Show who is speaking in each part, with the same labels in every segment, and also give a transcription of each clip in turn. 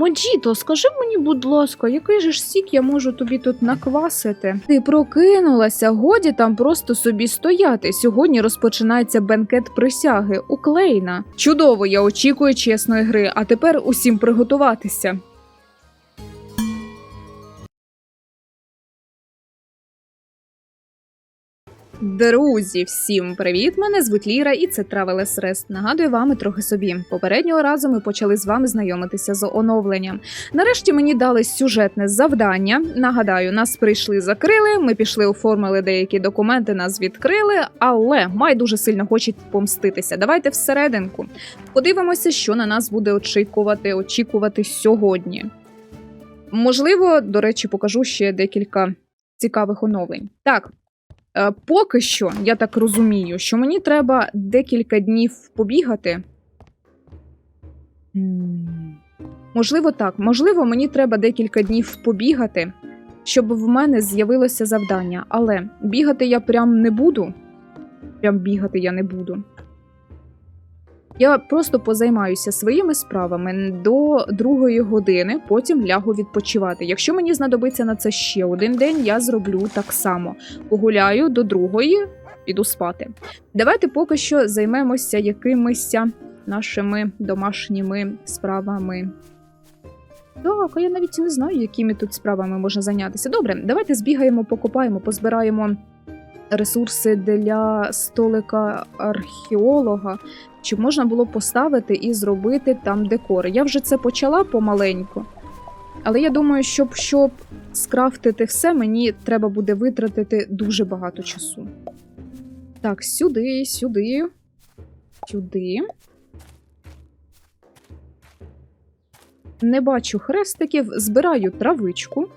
Speaker 1: Моджіто, скажи мені, будь ласка, який же ж сік я можу тобі тут наквасити? Ти прокинулася, годі там просто собі стояти. Сьогодні розпочинається бенкет присяги у Клейна. Чудово, я очікую чесної гри, а тепер усім приготуватися. Друзі, всім привіт! Мене звуть Ліра, і це Travelers Rest. Нагадую вам і трохи собі. Попереднього разу ми почали з вами знайомитися з оновленням. Нарешті мені дали сюжетне завдання. Нагадаю, нас прийшли, закрили. Ми пішли, оформили деякі документи, нас відкрили, але Май дуже сильно хоче помститися. Давайте всерединку. Подивимося, що на нас буде очікувати, очікувати сьогодні. Можливо, до речі, покажу ще декілька цікавих оновлень. Так, Поки що, я так розумію, що мені треба декілька днів побігати. Можливо, так. Можливо, мені треба декілька днів побігати, щоб в мене з'явилося завдання. Але бігати я прям не буду. Прям бігати я не буду. Я просто позаймаюся своїми справами до другої години, потім лягу відпочивати. Якщо мені знадобиться на це ще один день, я зроблю так само. Погуляю до другої, піду спати. Давайте поки що займемося якимись нашими домашніми справами. Так, а я навіть не знаю, якими тут справами можна зайнятися. Добре, давайте збігаємо, покопаємо, позбираємо ресурси для столика археолога, щоб можна було поставити і зробити там декор. Я вже це почала помаленьку. Але я думаю, щоб, щоб скрафтити все, мені треба буде витратити дуже багато часу. Так, сюди, сюди, сюди. Не бачу хрестиків, збираю травичку,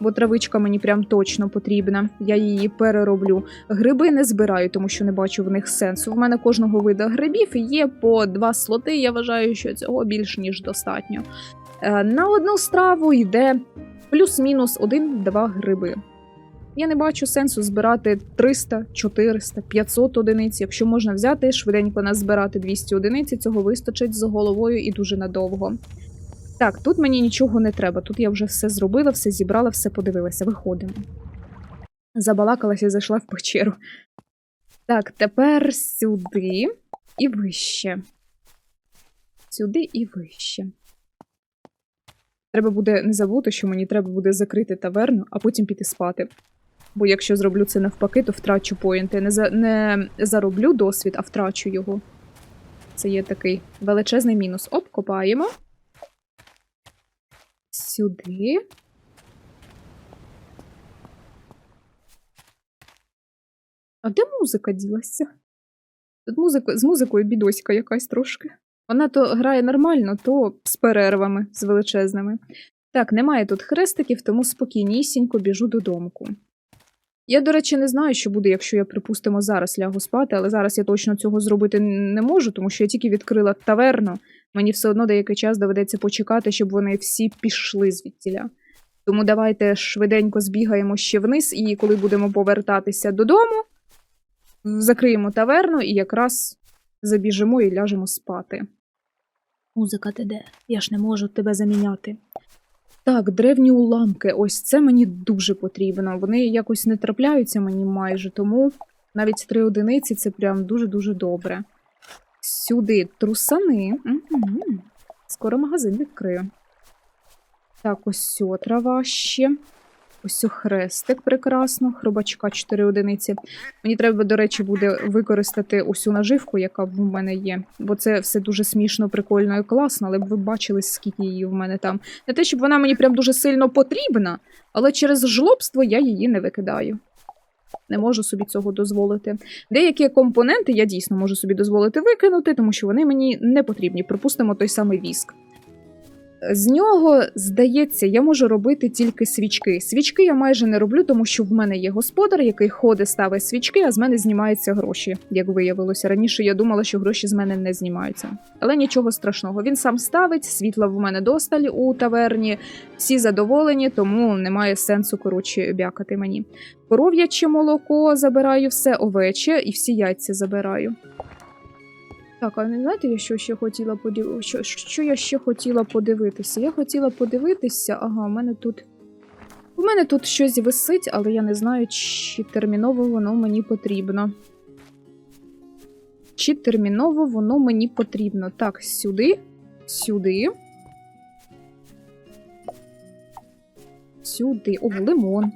Speaker 1: бо травичка мені прям точно потрібна. Я її перероблю. Гриби не збираю, тому що не бачу в них сенсу. В мене кожного виду грибів є по два слоти. Я вважаю, що цього більш ніж достатньо. Е, На одну страву йде плюс-мінус один-два гриби. Я не бачу сенсу збирати 300, 400, 500 одиниць. Якщо можна взяти, швиденько назбирати 200 одиниць, цього вистачить з головою і дуже надовго. Так, тут мені нічого не треба. Тут я вже все зробила, все зібрала, все подивилася. Виходимо. Забалакалася і зайшла в печеру. Так, тепер сюди і вище. Сюди і вище. Треба буде не забути, що мені треба буде закрити таверну, а потім піти спати. Бо якщо зроблю це навпаки, то втрачу поінти. Не, за... не зароблю досвід, а втрачу його. Це є такий величезний мінус. Оп, копаємо. Сюди. А де музика ділася? Тут музика, з музикою бідоська якась трошки. Вона то грає нормально, то з перервами, з величезними. Так, немає тут хрестиків, тому спокійнісінько біжу додомку. Я, до речі, не знаю, що буде, якщо я, припустимо, зараз лягу спати, але зараз я точно цього зробити не можу, тому що я тільки відкрила таверну. Мені все одно деякий час доведеться почекати, щоб вони всі пішли звідтіля. Тому давайте швиденько збігаємо ще вниз, і коли будемо повертатися додому, закриємо таверну і якраз забіжимо і ляжемо спати. Музика ти де? Я ж не можу тебе заміняти. Так, древні уламки, ось це мені дуже потрібно. Вони якось не трапляються мені майже, тому навіть три одиниці це прям дуже-дуже добре. Сюди трусани. Угу. Скоро магазин відкрию. Так, ось сьо трава ще. Ось о хрестик прекрасно, хробачка 4 одиниці. Мені треба, до речі, буде використати усю наживку, яка в мене є. Бо це все дуже смішно, прикольно і класно, але б ви бачили, скільки її в мене там. Не те, щоб вона мені прям дуже сильно потрібна, але через жлобство я її не викидаю. Не можу собі цього дозволити. Деякі компоненти я дійсно можу собі дозволити викинути, тому що вони мені не потрібні. Припустимо, той самий віск. З нього, здається, я можу робити тільки свічки. Свічки я майже не роблю, тому що в мене є господар, який ходить, ставить свічки, а з мене знімаються гроші, як виявилося. Раніше я думала, що гроші з мене не знімаються. Але нічого страшного. Він сам ставить, світла в мене досталь у таверні, всі задоволені, тому немає сенсу, коротше, бякати мені. Коров'яче молоко забираю, все овече і всі яйця забираю. Так, а не знаєте, я що ще хотіла подив... що, що я ще хотіла подивитися? Я хотіла подивитися, ага, у мене тут. У мене тут щось висить, але я не знаю, чи терміново воно мені потрібно. Чи терміново воно мені потрібно. Так, сюди, сюди. Сюди. О, лимон.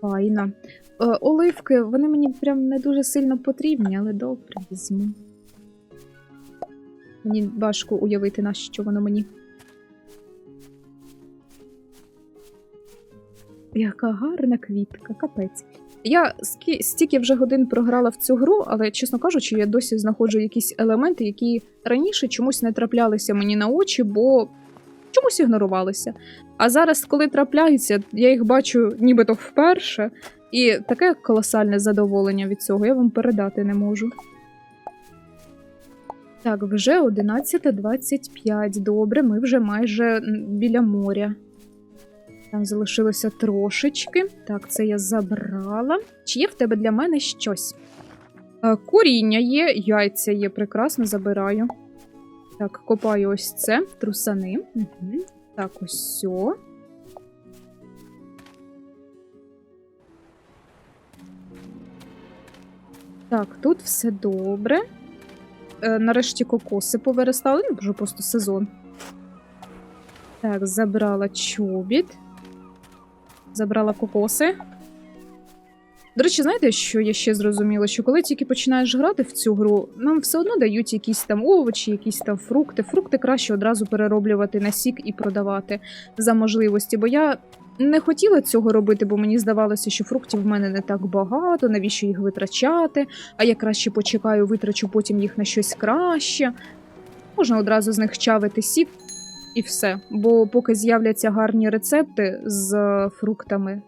Speaker 1: Файна. Е, оливки, вони мені прям не дуже сильно потрібні, але добре візьму. Мені важко уявити, на що воно мені. Яка гарна квітка, капець. Я стільки вже годин програла в цю гру, але, чесно кажучи, я досі знаходжу якісь елементи, які раніше чомусь не траплялися мені на очі, бо чомусь ігнорувалися. А зараз, коли трапляються, я їх бачу нібито вперше, і таке колосальне задоволення від цього я вам передати не можу. Так, вже 11.25. Добре, ми вже майже біля моря. Там залишилося трошечки. Так, це я забрала. Чи є в тебе для мене щось? Е, Коріння є, яйця є, прекрасно забираю. Так, копаю ось це, трусани. Угу. Так, ось сьо. Так, тут все добре. Е, нарешті кокоси повиростали, ну, вже просто сезон. Так, забрала чобіт. Забрала кокоси. До речі, знаєте, що я ще зрозуміла? Що коли тільки починаєш грати в цю гру, нам все одно дають якісь там овочі, якісь там фрукти. Фрукти краще одразу перероблювати на сік і продавати за можливості. Бо я не хотіла цього робити, бо мені здавалося, що фруктів в мене не так багато, навіщо їх витрачати, а я краще почекаю, витрачу потім їх на щось краще. Можна одразу з них чавити сік і все. Бо поки з'являться гарні рецепти з фруктами,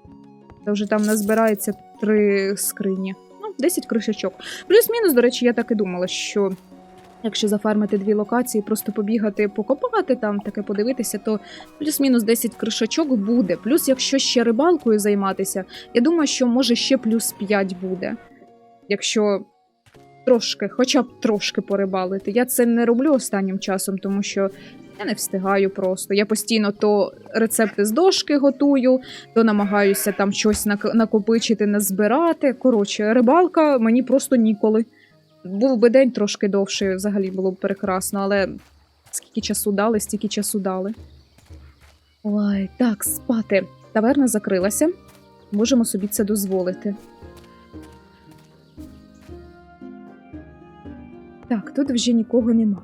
Speaker 1: то вже там назбирається три скрині. Ну, 10 кришечок. Плюс-мінус, до речі, я так і думала, що якщо зафармити дві локації, просто побігати, покопати там, таке подивитися, то плюс-мінус 10 кришечок буде. Плюс, якщо ще рибалкою займатися, я думаю, що може ще плюс 5 буде. Якщо трошки, хоча б трошки порибалити. Я це не роблю останнім часом, тому що я не встигаю просто. Я постійно то рецепти з дошки готую, то намагаюся там щось нак- накопичити, назбирати. Коротше, рибалка мені просто ніколи. Був би день трошки довший, взагалі було б прекрасно, але скільки часу дали, стільки часу дали. Ой, так, спати. Таверна закрилася. Можемо собі це дозволити. Так, тут вже нікого нема.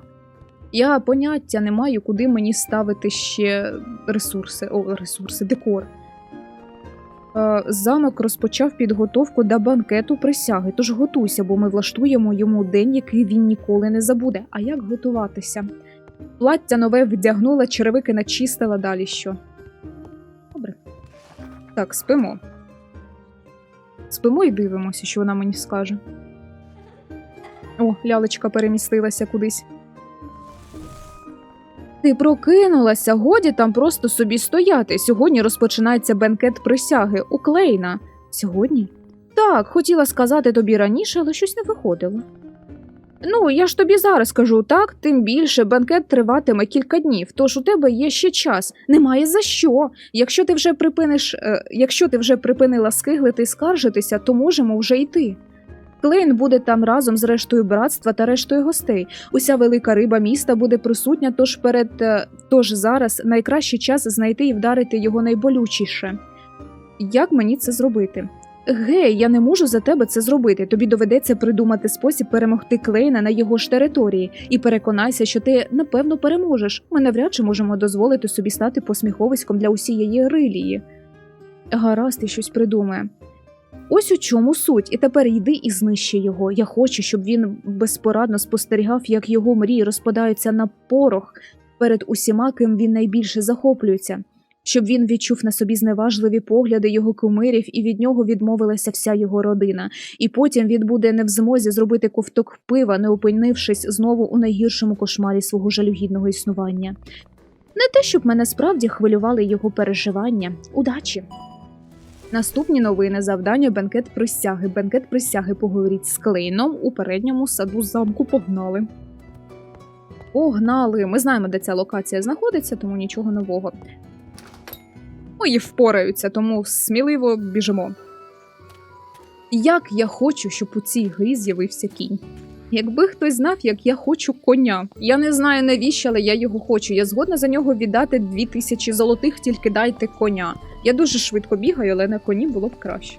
Speaker 1: Я поняття не маю, куди мені ставити ще ресурси, о, ресурси, декор. Е, Замок розпочав підготовку до банкету присяги, тож готуйся, бо ми влаштуємо йому день, який він ніколи не забуде. А як готуватися? Плаття нове вдягнула, черевики начистила далі що. Добре. Так, спимо. Спимо і дивимося, що вона мені скаже. О, лялечка перемістилася кудись. Ти прокинулася, годі там просто собі стояти. Сьогодні розпочинається бенкет присяги у Клейна. Сьогодні? Так, хотіла сказати тобі раніше, але щось не виходило. Ну, я ж тобі зараз кажу так, тим більше бенкет триватиме кілька днів, тож у тебе є ще час. Немає за що. Якщо ти вже припиниш, е, якщо ти вже припинила скиглити і скаржитися, то можемо вже йти. Клейн буде там разом з рештою братства та рештою гостей. Уся велика риба міста буде присутня, тож перед е, тож зараз найкращий час знайти і вдарити його найболючіше. Як мені це зробити? Гей, я не можу за тебе це зробити. Тобі доведеться придумати спосіб перемогти Клейна на його ж території, і переконайся, що ти напевно переможеш. Ми навряд чи можемо дозволити собі стати посміховиськом для усієї рилії. Гаразд, і щось придумає. Ось у чому суть, і тепер йди і знищи його. Я хочу, щоб він безпорадно спостерігав, як його мрії розпадаються на порох перед усіма, ким він найбільше захоплюється, щоб він відчув на собі зневажливі погляди його кумирів, і від нього відмовилася вся його родина. І потім він буде не в змозі зробити ковток пива, не опинившись знову у найгіршому кошмарі свого жалюгідного існування. Не те, щоб мене справді хвилювали його переживання. Удачі! Наступні новини завдання бенкет присяги. Бенкет присяги поговоріть з Клейном у передньому саду замку. Погнали. Погнали. Ми знаємо, де ця локація знаходиться, тому нічого нового. Мої впораються, тому сміливо біжимо. Як я хочу, щоб у цій грі з'явився кінь. Якби хтось знав, як я хочу коня. Я не знаю навіщо, але я його хочу. Я згодна за нього віддати дві тисячі золотих, тільки дайте коня. Я дуже швидко бігаю, але на коні було б краще.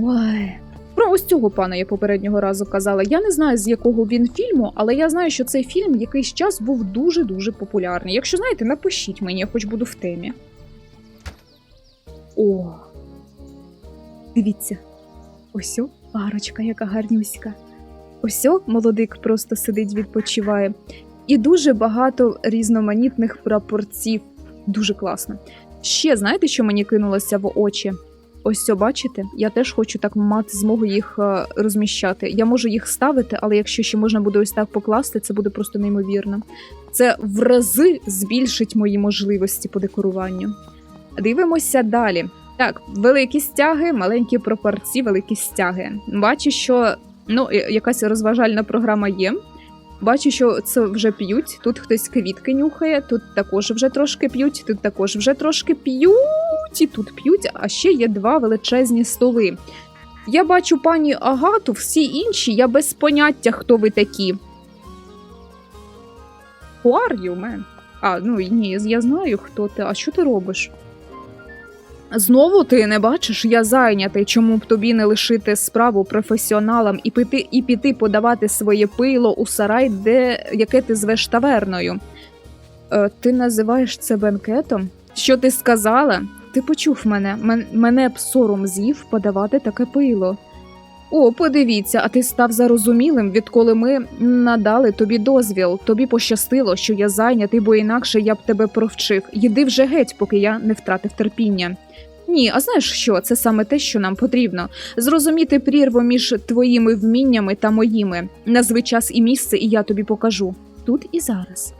Speaker 1: Ой. Про ось цього пана я попереднього разу казала. Я не знаю, з якого він фільму, але я знаю, що цей фільм якийсь час був дуже-дуже популярний. Якщо знаєте, напишіть мені, я хоч буду в темі. О. Дивіться. Ось о, парочка, яка гарнюська. Ось о, молодик просто сидить, відпочиває. І дуже багато різноманітних прапорців. Дуже класно. Ще знаєте, що мені кинулося в очі? Ось це, бачите? Я теж хочу так мати змогу їх е, розміщати. Я можу їх ставити, але якщо ще можна буде ось так покласти, це буде просто неймовірно. Це в рази збільшить мої можливості по декоруванню. Дивимося далі. Так, великі стяги, маленькі пропорції, великі стяги. Бачу, що ну, якась розважальна програма є. Бачу, що це вже п'ють. Тут хтось квітки нюхає, тут також вже трошки п'ють, тут також вже трошки п'ють, і тут п'ють, а ще є два величезні столи. Я бачу пані Агату, всі інші, я без поняття, хто ви такі. Who are you, man? А, ну ні, я знаю, хто ти. А що ти робиш? Знову ти не бачиш, я зайнятий, чому б тобі не лишити справу професіоналам і піти і піти подавати своє пило у сарай, де яке ти звеш таверною. Е, ти називаєш це бенкетом? Що ти сказала? Ти почув мене. Мен, мене б сором з'їв подавати таке пило. О, подивіться, а ти став зарозумілим, відколи ми надали тобі дозвіл. Тобі пощастило, що я зайнятий, бо інакше я б тебе провчив. Їди вже геть, поки я не втратив терпіння. Ні, а знаєш що? Це саме те, що нам потрібно. Зрозуміти прірву між твоїми вміннями та моїми. Назви час і місце, і я тобі покажу. Тут і зараз.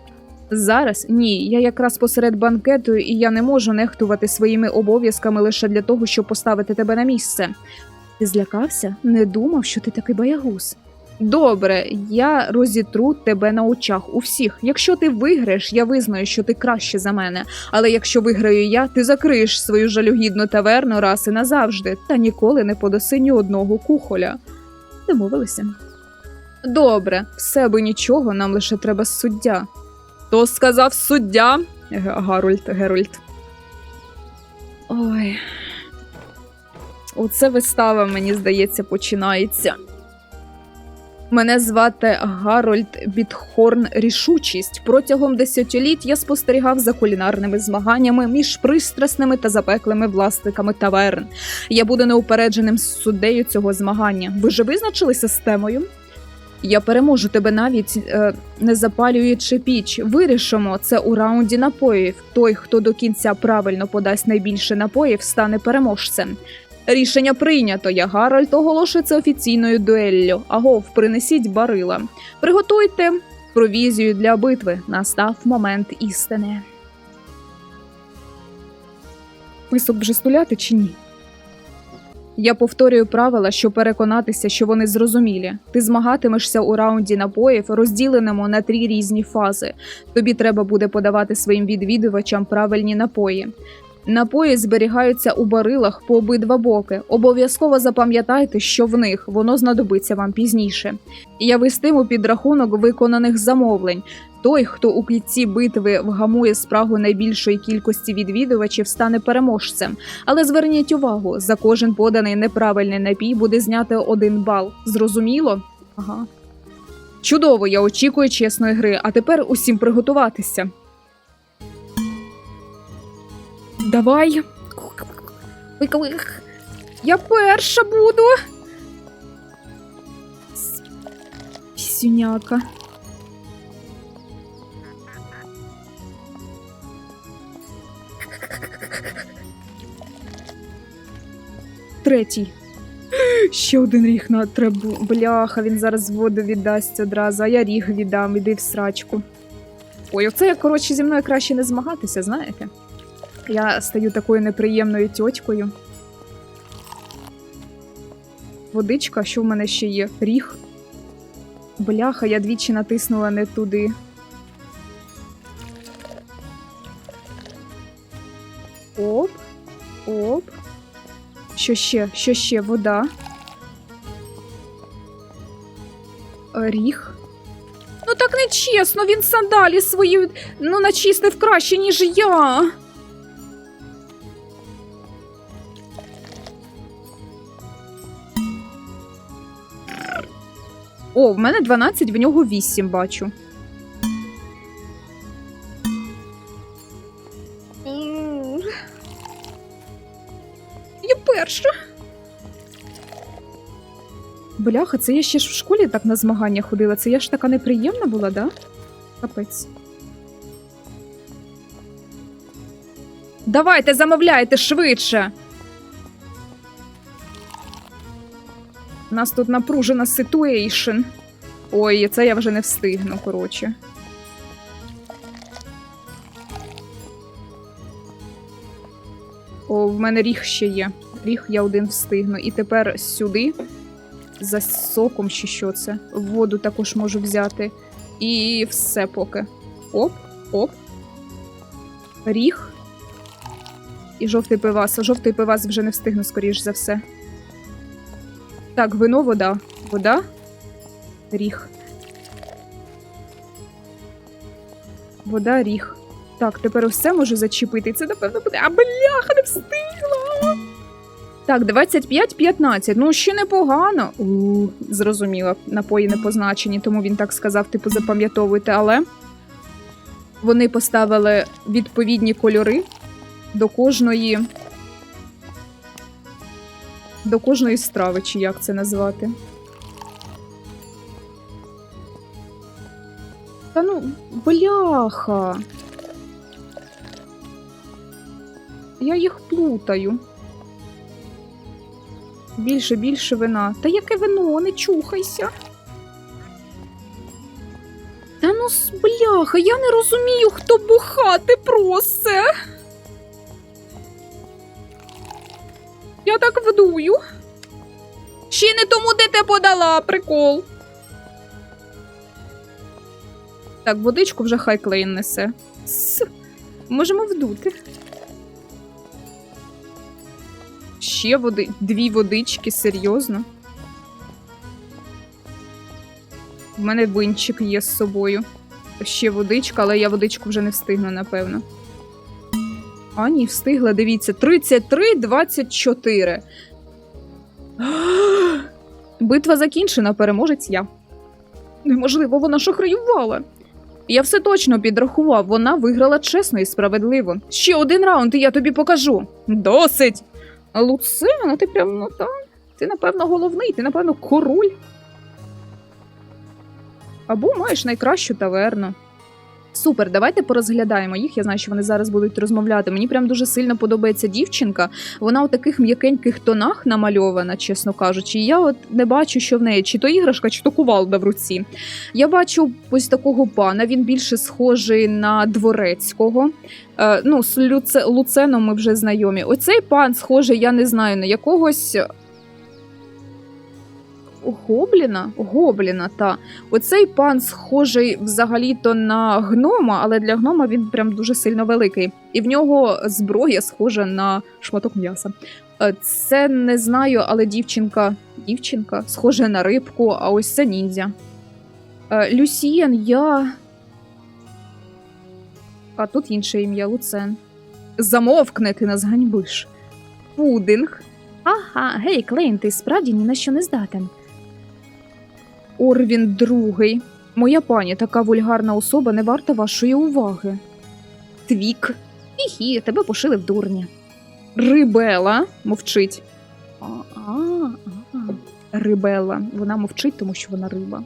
Speaker 1: Зараз ні, я якраз посеред банкету, і я не можу нехтувати своїми обов'язками лише для того, щоб поставити тебе на місце. Ти злякався? Не думав, що ти такий боягуз. Добре, я розітру тебе на очах у всіх. Якщо ти виграєш, я визнаю, що ти краще за мене. Але якщо виграю я, ти закриєш свою жалюгідну таверну раз і назавжди, та ніколи не подаси ні одного кухоля. Домовилися. Добре, все би нічого, нам лише треба суддя. То сказав суддя. Гарольд, Герольд. Ой. Оце вистава, мені здається, починається. Мене звати Гарольд Бітхорн Рішучість. Протягом десятиліть я спостерігав за кулінарними змаганнями між пристрасними та запеклими власниками таверн. Я буду неупередженим суддею цього змагання. Ви же визначилися з темою? Я переможу тебе навіть е, не запалюючи піч. Вирішимо це у раунді напоїв. Той, хто до кінця правильно подасть найбільше напоїв, стане переможцем. Рішення прийнято. Я Гарольд оголошується офіційною дуеллю. Агов, принесіть барила. Приготуйте провізію для битви. Настав момент істини. Мисок вже стуляти чи ні? Я повторюю правила, щоб переконатися, що вони зрозумілі. Ти змагатимешся у раунді напоїв, розділеному на три різні фази. Тобі треба буде подавати своїм відвідувачам правильні напої. Напої зберігаються у барилах по обидва боки. Обов'язково запам'ятайте, що в них воно знадобиться вам пізніше. Я вестиму підрахунок виконаних замовлень. Той, хто у кінці битви вгамує спрагу найбільшої кількості відвідувачів, стане переможцем. Але зверніть увагу, за кожен поданий неправильний напій буде знято один бал. Зрозуміло? Ага. Чудово, я очікую чесної гри, а тепер усім приготуватися. Давай. Я перша буду. Пісюняка. Третій. Ще один ріг на требу. Бляха, він зараз воду віддасть одразу, а я ріг віддам, іди в срачку. Ой, оце, коротше, зі мною краще не змагатися, знаєте? Я стаю такою неприємною тьотькою. Водичка, що в мене ще є? Ріг. Бляха, я двічі натиснула не туди. Оп, оп. Що ще? Що ще? Вода. Ріг. Ну так не чесно, він сандалі свої ну, начистив краще, ніж я. О, в мене 12, в нього 8 бачу. Я перша. Бляха, це я ще ж в школі так на змагання ходила. Це я ж така неприємна була, да? Капець. Давайте замовляйте швидше. Нас тут напружена ситуейшн. Ой, це я вже не встигну, коротше. О, в мене ріг ще є. Ріг я один встигну. І тепер сюди. За соком чи що це. Воду також можу взяти. І все поки. Оп, оп. Ріг. І жовтий пивас. Жовтий пивас вже не встигну, скоріш за все. Так, вино, вода. Вода. Ріг. Вода, ріг. Так, тепер все можу зачепити. Це, напевно, буде. А бляха, не встигла. Так, 25-15. Ну, ще непогано. У, зрозуміла. Напої не позначені, тому він так сказав, типу, запам'ятовуйте, але вони поставили відповідні кольори до кожної. До кожної страви, чи як це назвати. Та ну, бляха. Я їх плутаю. Більше, більше вина. Та яке вино, не чухайся. Та ну, бляха, я не розумію, хто бухати просе. Так вдую. Ще не тому, де подала, прикол. Так, водичку вже хай клейн несе. С. Можемо вдути. Ще води, дві водички, серйозно. В мене винчик є з собою. Ще водичка, але я водичку вже не встигну, напевно. А, ні, встигла, дивіться, 33-24. Битва закінчена, переможець я. Неможливо, вона шахраювала. Я все точно підрахував, вона виграла чесно і справедливо. Ще один раунд, і я тобі покажу. Досить! Луцена, ти прям, ну так. Ти, напевно, головний, ти, напевно, король. Або маєш найкращу таверну. Супер, давайте порозглядаємо їх. Я знаю, що вони зараз будуть розмовляти. Мені прям дуже сильно подобається дівчинка. Вона у таких м'якеньких тонах намальована, чесно кажучи. Я от не бачу, що в неї чи то іграшка, чи то кувалда в руці. Я бачу ось такого пана. Він більше схожий на дворецького. Е, ну, з Люце, Луценом ми вже знайомі. Оцей пан схожий, я не знаю, на якогось. Гобліна? Гобліна, та. Оцей пан схожий взагалі-то на гнома, але для гнома він прям дуже сильно великий. І в нього зброя схожа на шматок м'яса. Е, Це не знаю, але дівчинка. Дівчинка схожа на рибку, а ось це ніндзя. Е, Люсієн, я. А тут інше ім'я Луцен. Замовкни, ти нас ганьбиш. Пудинг. Ага, гей, Клейн, ти справді ні на що не здатен. Орвін другий. Моя пані, така вульгарна особа не варта вашої уваги. Твік. Хі-хі, тебе пошили в дурні. Рибела мовчить. А, а, а. Рибела. Вона мовчить, тому що вона риба.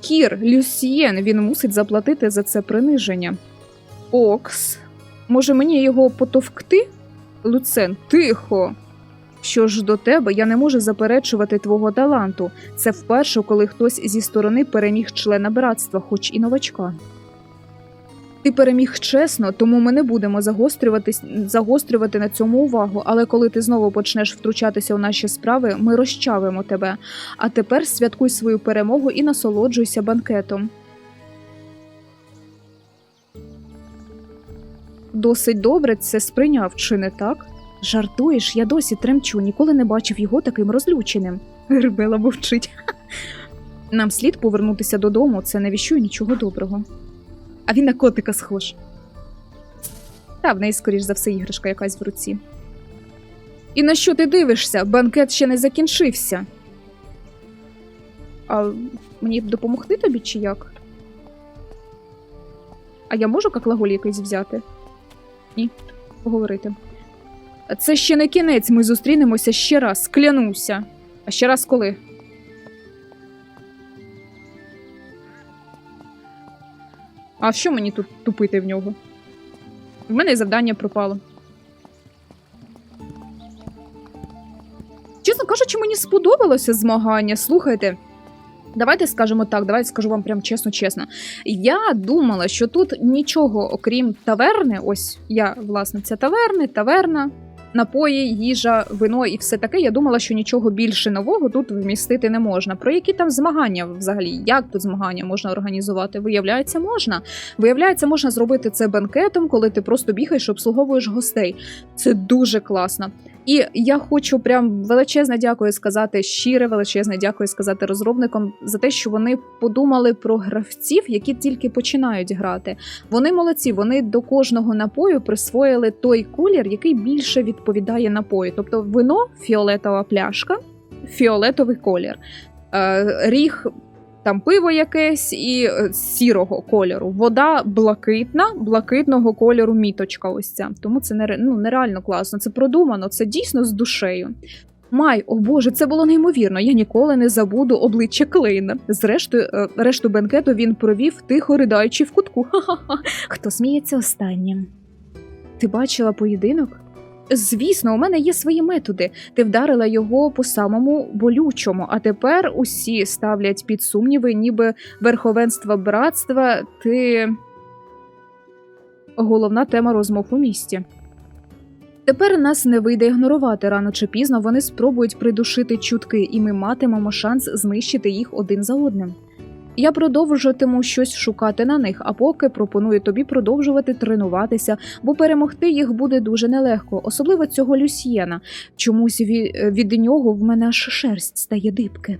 Speaker 1: Кір, Люсьєн, він мусить заплатити за це приниження. Окс. Може мені його потовкти? Луцен, тихо. Що ж до тебе, я не можу заперечувати твого таланту. Це вперше, коли хтось зі сторони переміг члена братства, хоч і новачка. Ти переміг чесно, тому ми не будемо загострюватись, загострювати на цьому увагу. Але коли ти знову почнеш втручатися у наші справи, ми розчавимо тебе. А тепер святкуй свою перемогу і насолоджуйся банкетом. Досить добре це сприйняв, чи не так? Жартуєш, я досі тремчу, ніколи не бачив його таким розлюченим. Рибела мовчить. Нам слід повернутися додому, це не віщує нічого доброго. А він на котика схож. Та в неї, скоріш за все, іграшка якась в руці. І на що ти дивишся? Банкет ще не закінчився. А мені допомогти тобі чи як? А я можу каклаголь якийсь взяти? Ні, поговорити. Це ще не кінець, ми зустрінемося ще раз, клянуся. А ще раз коли? А що мені тут тупити в нього? В мене і завдання пропало. Чесно кажучи, мені сподобалося змагання. Слухайте. Давайте скажемо так, давайте скажу вам прям чесно-чесно. Я думала, що тут нічого, окрім таверни, ось я власниця таверни, таверна, напої, їжа, вино і все таке. Я думала, що нічого більше нового тут вмістити не можна. Про які там змагання взагалі? Як тут змагання можна організувати? Виявляється, можна. Виявляється, можна зробити це банкетом, коли ти просто бігаєш, обслуговуєш гостей. Це дуже класно. І я хочу прям величезне дякую сказати, щире величезне дякую сказати розробникам за те, що вони подумали про гравців, які тільки починають грати. Вони молодці, вони до кожного напою присвоїли той колір, який більше відповідає напою. Тобто вино фіолетова пляшка, фіолетовий колір. Е, Ріг там пиво якесь і е, сірого кольору. Вода блакитна, блакитного кольору міточка. Ось ця. Тому це нере- ну, нереально класно. Це продумано, це дійсно з душею. Май, о боже, це було неймовірно. Я ніколи не забуду обличчя Клейна. Зрештою, е, решту бенкету він провів тихо ридаючи в кутку. Ха-ха-ха. Хто сміється останнім? Ти бачила поєдинок? Звісно, у мене є свої методи. Ти вдарила його по самому болючому, а тепер усі ставлять під сумніви, ніби верховенство братства. Ти головна тема розмов у місті. Тепер нас не вийде ігнорувати рано чи пізно. Вони спробують придушити чутки, і ми матимемо шанс знищити їх один за одним. Я продовжуватиму щось шукати на них, а поки пропоную тобі продовжувати тренуватися, бо перемогти їх буде дуже нелегко, особливо цього Люсьєна. Чомусь від нього в мене аж шерсть стає дибки.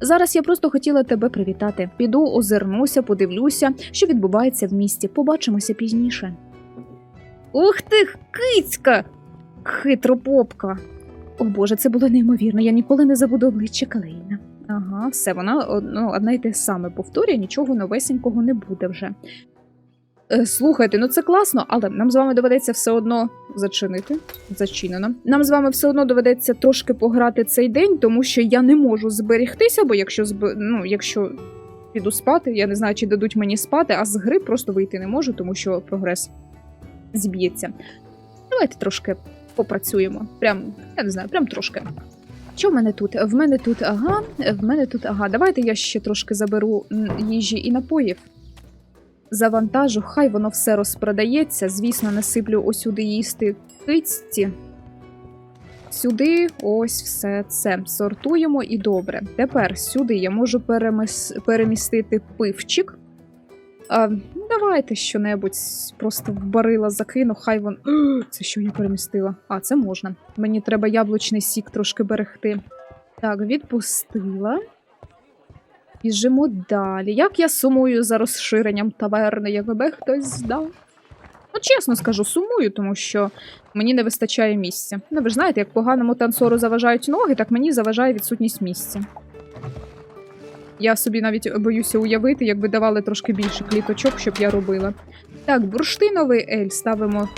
Speaker 1: Зараз я просто хотіла тебе привітати. Піду, озирнуся, подивлюся, що відбувається в місті. Побачимося пізніше. Ух ти, кицька! Хитропопка. О боже, це було неймовірно. Я ніколи не забуду обличчя Калейна. Все, вона ну, одне й те саме повторює, нічого новесенького не буде вже. Е, Слухайте, ну це класно, але нам з вами доведеться все одно зачинити. Зачинено. Нам з вами все одно доведеться трошки пограти цей день, тому що я не можу зберегтися, бо якщо зб... ну, якщо піду спати, я не знаю, чи дадуть мені спати, а з гри просто вийти не можу, тому що прогрес зіб'ється. Давайте трошки попрацюємо. Прям, я не знаю, прям трошки. Що в мене тут? В мене тут ага, в мене тут ага. Давайте я ще трошки заберу їжі і напоїв. Завантажу, хай воно все розпродається. Звісно, насиплю осюди їсти кицьці. Сюди ось все це сортуємо і добре. Тепер сюди я можу переміс... перемістити пивчик. А, ну, давайте що-небудь просто в барила закину, хай вон. Це що я перемістила? А, це можна. Мені треба яблучний сік трошки берегти. Так, відпустила. Біжимо далі. Як я сумую за розширенням таверни, якби хтось здав. Ну, чесно скажу, сумую, тому що мені не вистачає місця. Ну, ви ж знаєте, як поганому танцору заважають ноги, так мені заважає відсутність місця. Я собі навіть боюся уявити, якби давали трошки більше кліточок, щоб я робила. Так, бурштиновий ель ставимо.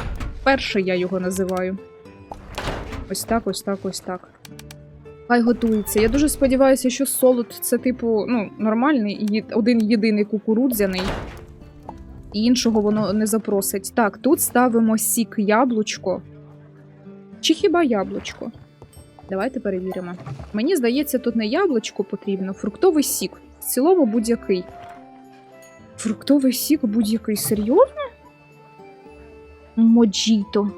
Speaker 1: Перший я його називаю. Ось так, ось так, ось так. Хай готується. Я дуже сподіваюся, що солод це, типу, ну, нормальний, один єдиний кукурудзяний. І іншого воно не запросить. Так, тут ставимо сік яблучко. Чи хіба яблучко? Давайте перевіримо. Мені здається, тут не яблучко потрібно, фруктовий сік. В цілому будь-який. Фруктовий сік будь-який. Серйозно? Моджіто.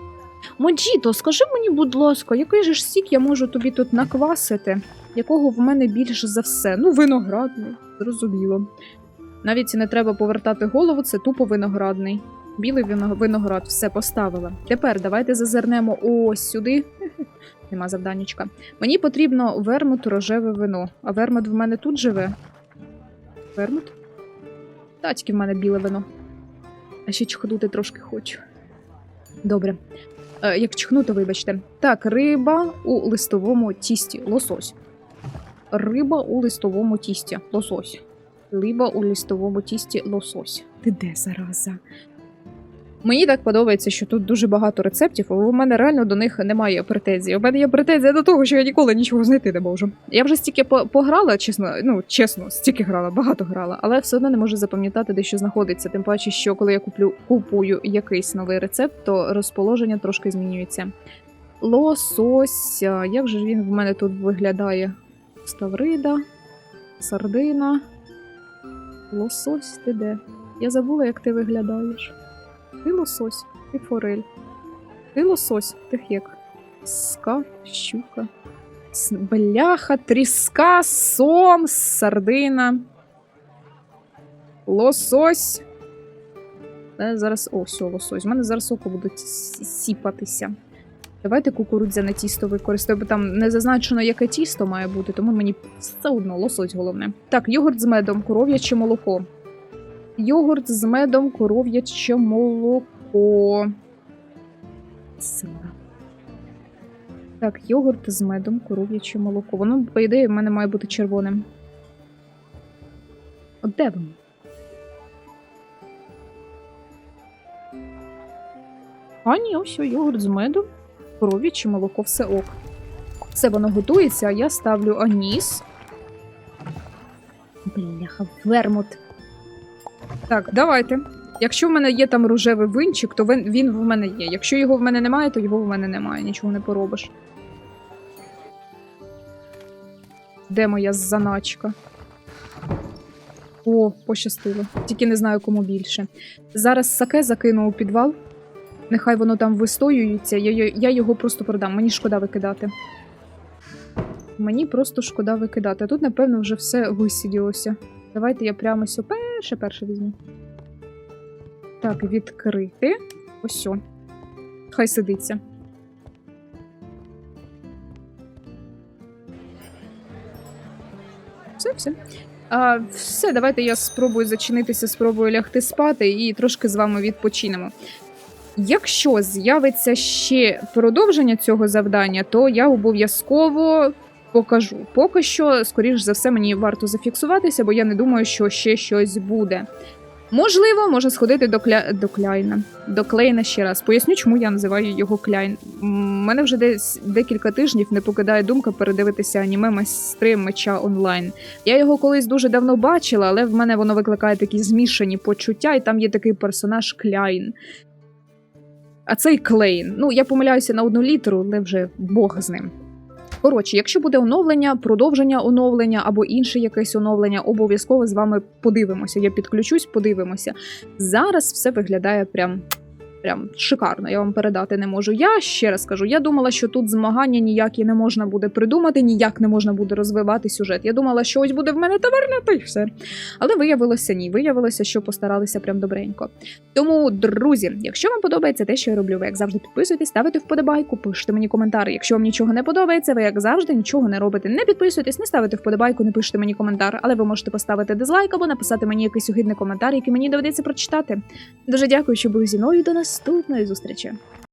Speaker 1: Моджіто, скажи мені, будь ласка, який же ж сік я можу тобі тут наквасити, якого в мене більше за все? Ну, виноградний, зрозуміло. Навіть не треба повертати голову, це тупо виноградний. Білий виноград, все поставила. Тепер давайте зазирнемо ось сюди. Нема завданнячка. Мені потрібно вермут рожеве вино. А вермут в мене тут живе. Вермут? Та, в мене біле вино. А ще чхнути трошки хочу. Добре. Е, як чхну, то вибачте. Так, риба у листовому тісті. Лосось. Риба у листовому тісті. Лосось. Риба у листовому тісті лосось. Ти де зараза? Мені так подобається, що тут дуже багато рецептів, але у мене реально до них немає претензій. У мене є претензія до того, що я ніколи нічого знайти не можу. Я вже стільки пограла, чесно, ну чесно, стільки грала, багато грала, але все одно не можу запам'ятати, де що знаходиться. Тим паче, що коли я куплю купую якийсь новий рецепт, то розположення трошки змінюється. Лосось, як же він в мене тут виглядає? Ставрида, сардина. Лосось, ти де? Я забула, як ти виглядаєш. Ти лосось, ти форель. Ти лосось, ти хек. Скат, щука. Бляха, тріска, сом, сардина. Лосось. Е, зараз. О, все, лосось. У мене зараз око будуть сіпатися. Давайте кукурудзяне тісто використаю, бо там не зазначено, яке тісто має бути, тому мені все одно лосось головне. Так, йогурт з медом, коров'яче молоко. Йогурт з медом, коров'яче молоко. Сила. Так, йогурт з медом, коров'яче молоко. Воно, по ідеї, в мене має бути червоним. От де воно? А, ні, ось йогурт з медом, коров'яче молоко, все ок. Все воно готується, а я ставлю аніс. Бляха, вермут. Так, давайте. Якщо в мене є там рожевий винчик, то він, в мене є. Якщо його в мене немає, то його в мене немає. Нічого не поробиш. Де моя заначка? О, пощастило. Тільки не знаю, кому більше. Зараз саке закину у підвал. Нехай воно там вистоюється. Я, я, його просто продам. Мені шкода викидати. Мені просто шкода викидати. Тут, напевно, вже все висиділося. Давайте я прямо сьо перше перше візьму. Так, відкрити. Ось. Хай сидиться. Все, все. А, все, давайте я спробую зачинитися, спробую лягти спати і трошки з вами відпочинемо. Якщо з'явиться ще продовження цього завдання, то я обов'язково покажу. Поки що, скоріш за все, мені варто зафіксуватися, бо я не думаю, що ще щось буде. Можливо, може сходити до, кля... до Кляйна. До Клейна ще раз. Поясню, чому я називаю його Кляйн. Мене вже десь декілька тижнів не покидає думка передивитися аніме майстри меча онлайн. Я його колись дуже давно бачила, але в мене воно викликає такі змішані почуття, і там є такий персонаж Кляйн. А цей Клейн. Ну, я помиляюся на одну літеру, але вже Бог з ним. Коротше, якщо буде оновлення, продовження оновлення або інше якесь оновлення, обов'язково з вами подивимося. Я підключусь, подивимося. Зараз все виглядає прям. Прям шикарно, я вам передати не можу. Я ще раз кажу, я думала, що тут змагання ніякі не можна буде придумати, ніяк не можна буде розвивати сюжет. Я думала, що ось буде в мене таверна, та й все. Але виявилося ні. Виявилося, що постаралися прям добренько. Тому, друзі, якщо вам подобається те, що я роблю, ви як завжди підписуйтесь, ставите вподобайку, пишете мені коментар. Якщо вам нічого не подобається, ви як завжди нічого не робите. Не підписуйтесь, не ставите вподобайку, не пишете мені коментар, але ви можете поставити дизлайк або написати мені якийсь огидний коментар, який мені доведеться прочитати. Дуже дякую, що були зі мною. До наступної зустрічі.